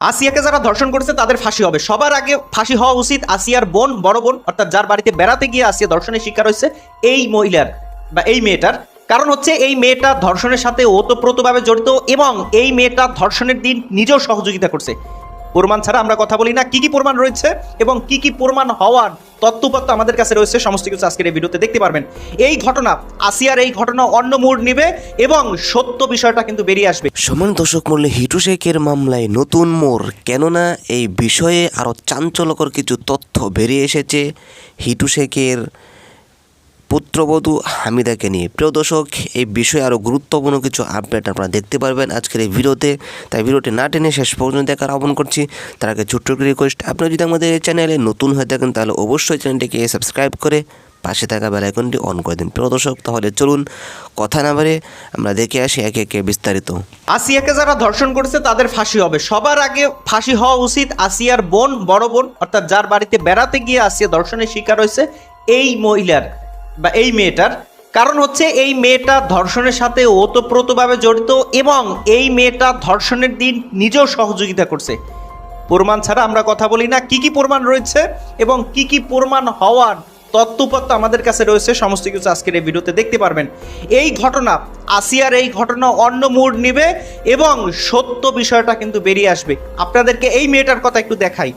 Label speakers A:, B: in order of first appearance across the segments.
A: আসিয়াকে যারা ধর্ষণ করেছে, তাদের ফাঁসি হবে। সবার আগে ফাঁসি হওয়া উচিত আসিয়ার বোন, বড় বোন, অর্থাৎ যার বাড়িতে বেড়াতে গিয়ে আসিয়া ধর্ষণের শিকার হয়েছে এই মহিলার বা এই মেয়েটার। কারণ হচ্ছে এই মেয়েটা ধর্ষণের সাথে ওতপ্রোতভাবে জড়িত এবং এই মেয়েটা ধর্ষণের দিন নিজেও সহযোগিতা করছে। প্রমাণ ছাড়া আমরা কথা বলি না। কি কি প্রমাণ রয়েছে এবং কি কি প্রমাণ হওয়ার তত্ত্বপত্র আমাদের কাছে রয়েছে, সমস্ত কিছু আজকের এই ভিডিওতে দেখতে পারবেন। এই ঘটনা, আসিয়ার এই ঘটনা অন্য মোড় নিবে এবং সত্য বিষয়টা কিন্তু বেরিয়ে আসবে।
B: সমান দর্শক মূল্যে হিটু শেখের মামলায় নতুন মোড়, কেননা এই বিষয়ে আরও চাঞ্চল্যকর কিছু তথ্য বেরিয়ে এসেছে। হিটু শেখের পুত্রবধূ হামিদাকে নিয়ে। প্রিয় দর্শক, এই বিষয়ে আরও গুরুত্বপূর্ণ কিছু আপডেট আপনারা দেখতে পারবেন আজকের এই ভিডিওতে। তাই ভিডিওটি না টেনে শেষ পর্যন্ত দেখার আহ্বান করছি। তার আগে ছোট্ট একটি রিকোয়েস্ট আপনারা যদি আমাদের এই চ্যানেলে নতুন হয়ে থাকেন, তাহলে অবশ্যই চ্যানেলটিকে সাবস্ক্রাইব করে পাশে থাকা বেল আইকনটি অন করে দিন। প্রিয় দর্শক, তাহলে চলুন কথা না বাড়ে আমরা দেখে আসি একে একে বিস্তারিত।
A: আসিয়াকে যারা ধর্ষণ করেছে, তাদের ফাঁসি হবে। সবার আগে ফাঁসি হওয়া উচিত আসিয়ার বোন, বড় বোন, অর্থাৎ যার বাড়িতে বেড়াতে গিয়ে আসিয়া ধর্ষণের শিকার হয়েছে, এই মহিলার। বা এই মেয়েটার। কারণ হচ্ছে এই মেয়েটা ধর্ষণের সাথে ওতপ্রোতভাবে জড়িত এবং এই মেয়েটা ধর্ষণের দিন নিজেও সহযোগিতা করছে। প্রমাণ ছাড়া আমরা কথা বলি না, কি কি প্রমাণ রয়েছে এবং কি কি প্রমাণ হওয়ার তত্ত্বপত্র আমাদের কাছে রয়েছে, সমস্ত কিছু আজকের এই ভিডিওতে দেখতে পারবেন। এই ঘটনা, আসিয়ার এই ঘটনা অন্য মোড় নিবে এবং সত্য বিষয়টা কিন্তু বেরিয়ে আসবে। আপনাদেরকে এই মেয়েটার কথা একটু দেখাই।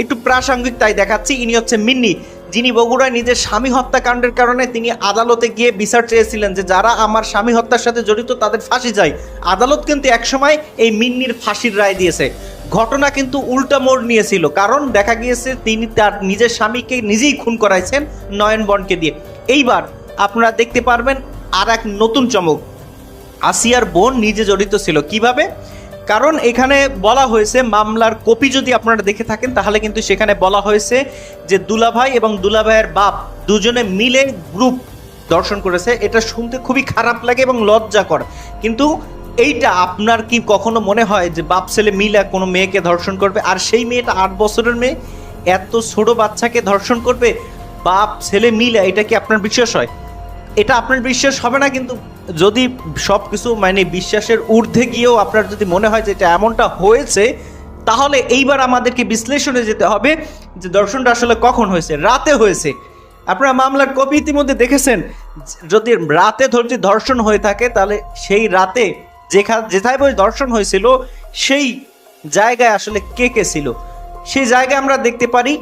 A: একটু প্রাসঙ্গিক তাই দেখাচ্ছি, ইনি হচ্ছে মিন্নি। যিনি বগুড়ায় নিজের স্বামী হত্যাকাণ্ডের কারণে তিনি আদালতে গিয়ে বিচার চেয়েছিলেন যে যারা আমার স্বামী হত্যার সাথে জড়িত তাদের ফাঁসি যায় আদালত কিন্তু একসময় এই মিন্নির ফাঁসির রায় দিয়েছে। ঘটনা কিন্তু উল্টা মোড় নিয়েছিল। কারণ দেখা গিয়েছে তিনি তার নিজের স্বামীকে নিজেই খুন করাইছেন নয়নবনকে দিয়ে। এইবার আপনারা দেখতে পারবেন আর এক নতুন চমক। আসিয়ার বোন নিজে জড়িত ছিল। কীভাবে? কারণ এখানে বলা হয়েছে মামলার কপি যদি আপনারা দেখে থাকেন, তাহলে কিন্তু সেখানে বলা হয়েছে যে দুলাভাই এবং দুলাভাইয়ের বাপ দুজনে মিলে গ্রুপ দর্শন করেছে। এটা শুনতে খুবই খারাপ লাগে এবং লজ্জাকর। কিন্তু এইটা আপনার কি কখনো মনে হয় যে বাপ ছেলে মিলে কোনো মেয়েকে ধর্ষণ করবে? আর সেই মেয়েটা আট বছরের মেয়ে, এত ছোট বাচ্চাকে ধর্ষণ করবে? বাপ ছেলে মিলে, এটা কি আপনার বিশ্বাস হয়? এটা আপনার বিশ্বাস হবে না কিন্তু যদি সব কিছু মানে বিশ্বাসের ঊর্ধ্বে গিয়েও আপনার যদি মনে হয় যে এটা এমনটা হয়েছে, তাহলে এইবার আমাদেরকে বিশ্লেষণে যেতে হবে যে দর্শনটা আসলে কখন হয়েছে, রাতে হয়েছে। আপনারা মামলার কপি ইতিমধ্যে দেখেছেন, যদি রাতে ধরছি ধর্ষণ হয়ে থাকে, তাহলে সেই রাতে যেখা, যেথায় বই দর্শন হয়েছিল, সেই জায়গায় আসলে কে কে ছিল? সেই জায়গায় আমরা দেখতে পারি,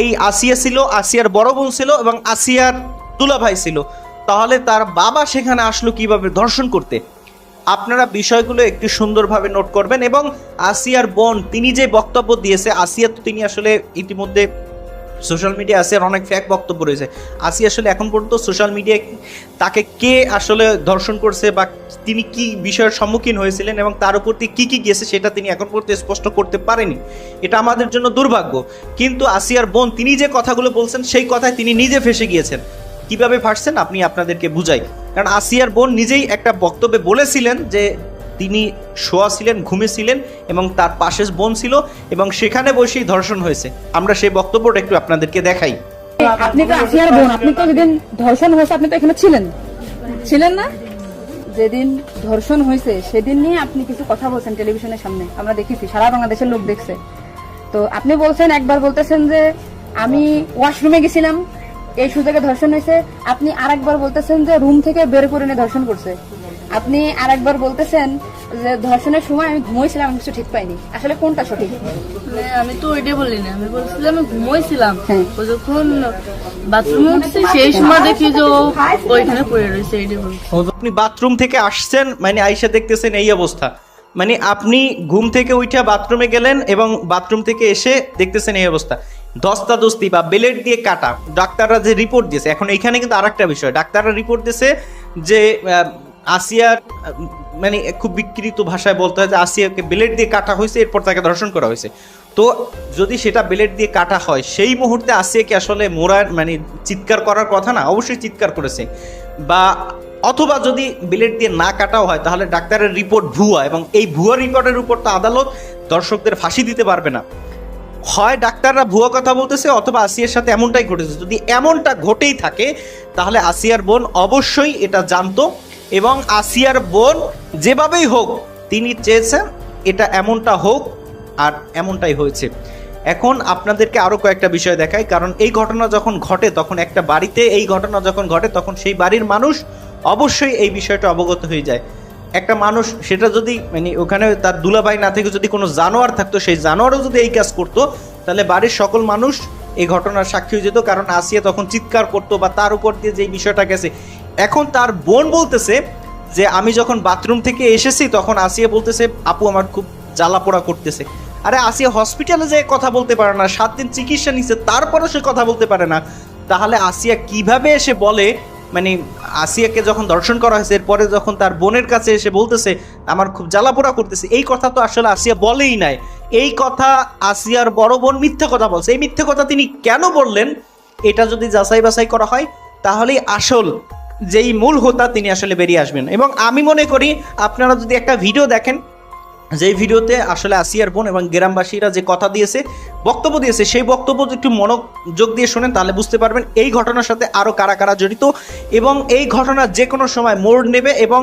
A: এই আসিয়া ছিল, আসিয়ার বড় বোন ছিল এবং আসিয়ার দুলাভাই ছিল। তাহলে তার বাবা সেখানে আসলো কীভাবে ধর্ষণ করতে? আপনারা বিষয়গুলো একটু সুন্দরভাবে নোট করবেন এবং আসিয়ার বোন, তিনি যে বক্তব্য দিয়েছে, আসিয়া তো তিনি আসলে ইতিমধ্যে সোশ্যাল মিডিয়া আসিয়ার অনেক ফ্যাক বক্তব্য রয়েছে। আসি আসলে এখন পর্যন্ত সোশ্যাল মিডিয়ায় তাকে কে আসলে ধর্ষণ করছে বা তিনি কি বিষয়ের সম্মুখীন হয়েছিলেন এবং তার উপর দিয়ে কী কী গিয়েছে সেটা তিনি এখন পর্যন্ত স্পষ্ট করতে পারেনি। এটা আমাদের জন্য দুর্ভাগ্য। কিন্তু আসিয়ার বোন, তিনি যে কথাগুলো বলছেন, সেই কথায় তিনি নিজে ফেসে গিয়েছেন। কীভাবে ফাঁসছেন আপনি আপনাদেরকে বুঝাই। কারণ আসিয়ার বোন নিজেই একটা বক্তব্যে বলেছিলেন যে তিনি শোয়া ছিলেন, ঘুমেছিলেন এবং তার পাশে বোন ছিল এবং সেখানে বসেই ধর্ষণ হয়েছে। আমরা সেই বক্তব্যটা একটু আপনাদেরকে দেখাই।
C: আপনি তো আসিয়ার বোন, আপনি তো যেদিন ধর্ষণ হয়েছে, আপনি তো এখানে ছিলেন। ছিলেন না? যেদিন ধর্ষণ হয়েছে, সেদিন নিয়ে আপনি কিছু কথা বলছেন টেলিভিশনের সামনে। আমরা দেখেছি, সারা বাংলাদেশের লোক দেখছে। তো আপনি বলছেন, একবার বলতেছেন যে আমি ওয়াশরুমে গেছিলাম। এই সুযোগে ধর্ষণ হয়েছে। আপনি আরেকবার বলতেছেন যে রুম থেকে বের করে নিয়ে ধর্ষণ করছে। আপনি আরেকবার বলতেছেন যে ধর্ষণের সময় আমি ঘুমোইছিলাম আমি কিছু ঠিক পাইনি। আসলে কোনটা সঠিক?
D: মানে আমি তো ওইটাই বলি না। আমি বলছিলাম আমি ঘুমোইছিলাম।
C: হ্যাঁ।
D: যখন বাথরুমে উঠছে সেই সময় দেখি যে ওইখানে পড়ে রয়েছে এইটাই বলছি
A: আপনি বাথরুম থেকে আসছেন মানে আইসা দেখতেছেন এই অবস্থা। মানে আপনি ঘুম থেকে উঠে বাথরুমে গেলেন এবং বাথরুম থেকে এসে দেখতেছেন এই অবস্থা। দস্তা দস্তি বা বেলেট দিয়ে কাটা। ডাক্তাররা যে রিপোর্ট দিয়েছে, এখন এখানে কিন্তু আরেকটা বিষয়। ডাক্তাররা রিপোর্ট দিয়েছে যে আসিয়ার মানে খুব বিকৃত ভাষায় বলতে হয় যে আসিয়াকে বেলেট দিয়ে কাটা হয়েছে, এরপর তাকে ধর্ষণ করা হয়েছে। তো যদি সেটা বেলেট দিয়ে কাটা হয়, সেই মুহূর্তে আসিয়াকে আসলে মোরার মানে চিৎকার করার কথা না, অবশ্যই চিৎকার করেছে। বা অথবা যদি বিলেট দিয়ে না কাটাও হয়, তাহলে ডাক্তারের রিপোর্ট ভুয়া এবং এই ভুয়া রিপোর্টের উপর তো আদালত দর্শকদের ফাঁসি দিতে পারবে না। হয় ডাক্তাররা ভুয়া কথা বলতেছে অথবা আসিয়ার সাথে এমনটাই ঘটেছে। যদি এমনটা ঘটেই থাকে, তাহলে আসিয়ার বোন অবশ্যই এটা জানতো এবং আসিয়ার বোন যেভাবেই হোক তিনি চেয়েছেন এটা এমনটা হোক আর এমনটাই হয়েছে। এখন আপনাদেরকে আরও কয়েকটা বিষয় দেখাই, কারণ এই ঘটনা যখন ঘটে, তখন একটা বাড়িতে এই ঘটনা যখন ঘটে, তখন সেই বাড়ির মানুষ অবশ্যই এই বিষয়টা অবগত হয়ে যায়। একটা মানুষ, সেটা যদি মানে ওখানে তার দুলাভাই না থেকে যদি কোনো জানোয়ার থাকতো, সেই জানোয়ারও যদি এই কাজ করতো, তাহলে বাড়ির সকল মানুষ এই ঘটনার সাক্ষী হয়ে যেত। কারণ আসিয়া তখন চিৎকার করতো বা তার উপর দিয়ে যে বিষয়টা গেছে। এখন তার বোন বলতেছে যে, আমি যখন বাথরুম থেকে এসেছি, তখন আসিয়া বলতেছে, আপু, আমার খুব জ্বালা পোড়া করতেছে। আরে, আসিয়া হসপিটালে যে কথা বলতে পারে না, সাত দিন চিকিৎসা নিচ্ছে তারপরও সে কথা বলতে পারে না। তাহলে আসিয়া কীভাবে এসে বলে মানে আসিয়াকে যখন দর্শন করা হয়েছে, এরপরে যখন তার বোনের কাছে এসে বলতেছে, আমার খুব জ্বালাপোড়া করতেছে, এই কথা তো আসলে আসিয়া বলেই নাই। এই কথা আসিয়ার বড় বোন মিথ্যা কথা বলছে। এই মিথ্যে কথা তিনি কেন বললেন, এটা যদি যাচাই বাছাই করা হয়, তাহলেই আসল যেই মূল হোতা তিনি আসলে বেরিয়ে আসবেন। এবং আমি মনে করি, আপনারা যদি একটা ভিডিও দেখেন যেই ভিডিওতে আসলে আসিয়ার বোন এবং গ্রামবাসীরা যে কথা দিয়েছে, বক্তব্য দিয়েছে, সেই বক্তব্য একটু মনোযোগ দিয়ে শোনেন, তাহলে বুঝতে পারবেন এই ঘটনার সাথে আরও কারা কারা জড়িত এবং এই ঘটনা যে কোনো সময় মোড় নেবে এবং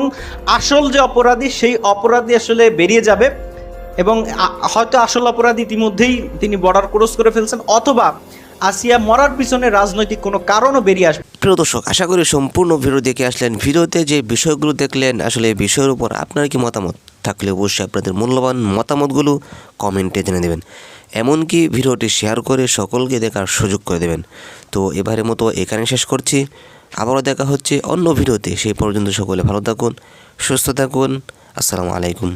A: আসল যে অপরাধী, সেই অপরাধী আসলে বেরিয়ে যাবে এবং হয়তো আসল অপরাধী ইতিমধ্যেই তিনি বর্ডার ক্রস করে ফেলছেন অথবা আসিয়া মরার পিছনে রাজনৈতিক কোনো কারণও বেরিয়ে আসবে।
B: প্রিয় দর্শক, আশা করি সম্পূর্ণ ভিডিও দেখে আসলেন। ভিডিওতে যে বিষয়গুলো দেখলেন, আসলে এই বিষয়ের উপর আপনার কি মতামত? থাকলে অবশ্যই আপনাদের মূল্যবান মতামতগুলো কমেন্টে জেনে দেবেন এমনকি ভিডিওটি শেয়ার করে সকলকে দেখার সুযোগ করে দেবেন। তো এবারের মতো এখানে শেষ করছি। আবারও দেখা হচ্ছে অন্য ভিডিওতে। সেই পর্যন্ত সকলে ভালো থাকুন, সুস্থ থাকুন। আসসালামু আলাইকুম।